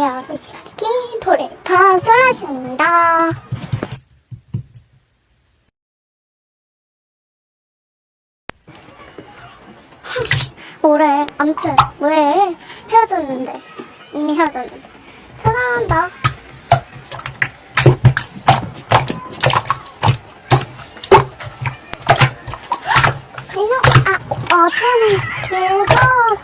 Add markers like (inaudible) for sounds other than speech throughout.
안녕하세요. 3시간 긴 도레파 솔라시입니다. 뭐래? 암튼 왜 헤어졌는데 이미 헤어졌는데 찾아난다. 신호 아 어제는 즐거웠어.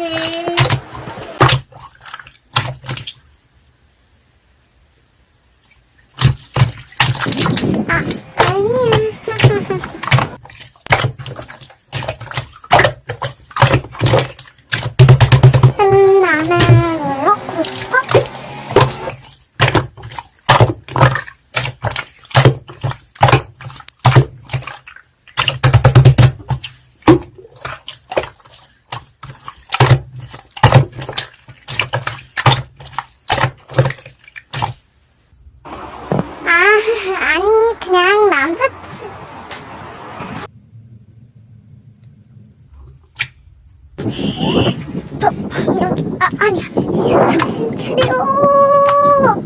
chị 아, 아니, 그냥 남사친. 방, 방역, 아, 아니야. 씨, 정신 차려.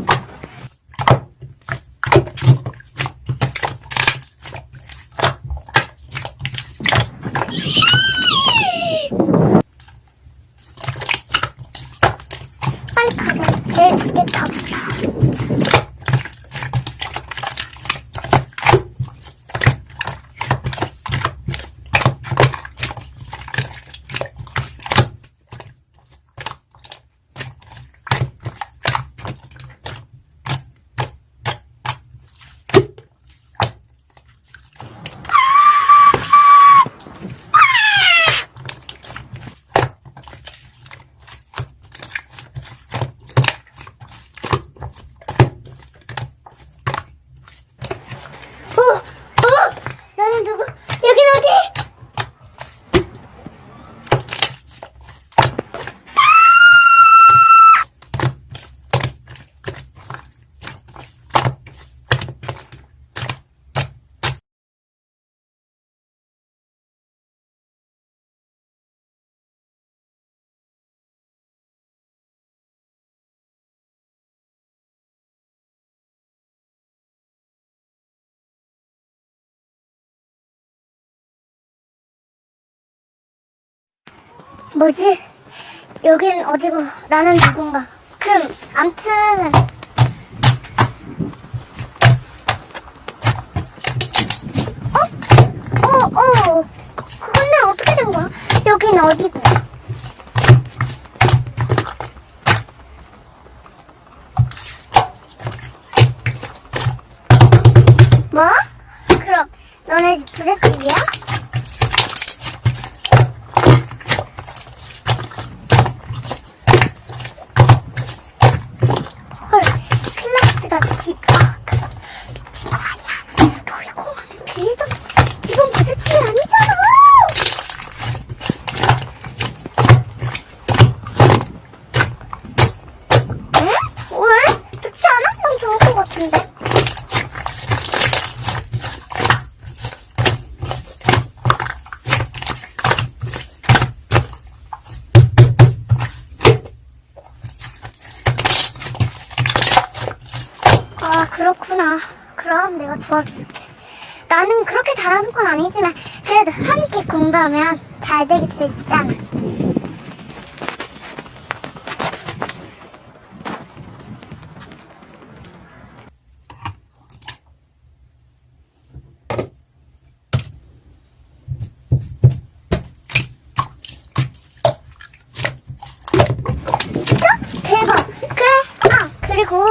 빨리 가자. 제일 늦게 타보자. 뭐지? 여긴 어디고 나는 누군가? 금, 암튼 어? 어, 어 근데 어떻게 된 거야? 여긴 어디고? 뭐? 그럼 너네 집 부잣집이야? 헐, 클라스가 집, 아, 미친 거 아니야. 놀이공원은 빌리던, 이건 부잣집이 아니잖아! 응? 왜? 좋지 않았으면 좋을 것 같은데. 아, 그렇구나. 그럼 내가 도와줄게. 나는 그렇게 잘하는 건 아니지만, 그래도 함께 공부하면 잘수 있잖아. 진짜? 대박. 그래. 아, 그리고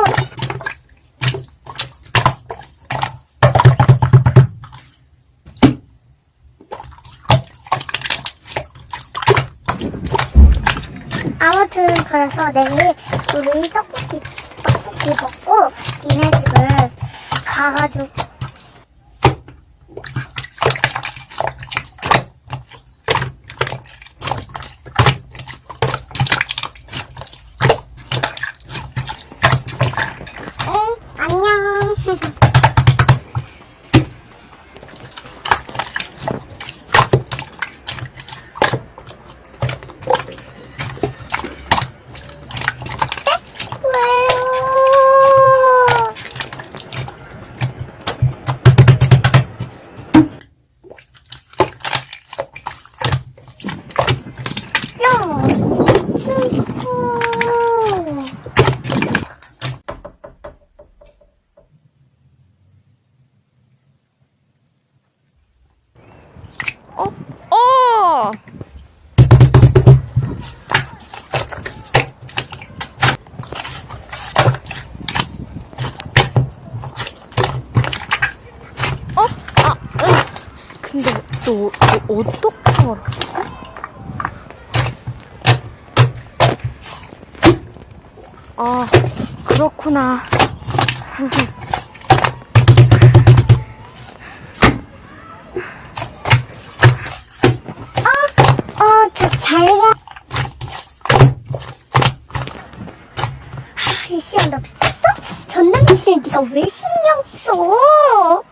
아무튼 그래서 내일 우리 떡볶이 떡볶이 먹고 니네 집을 가가지고 응 안녕 어? 어! 어? 아, 으. 근데 너, 너 어떻게 알았어? 아, 그렇구나. (laughs) 어, 저 잘 가. 하, 이 시간 너 미쳤어? 전 남친을 네가 왜 신경 써?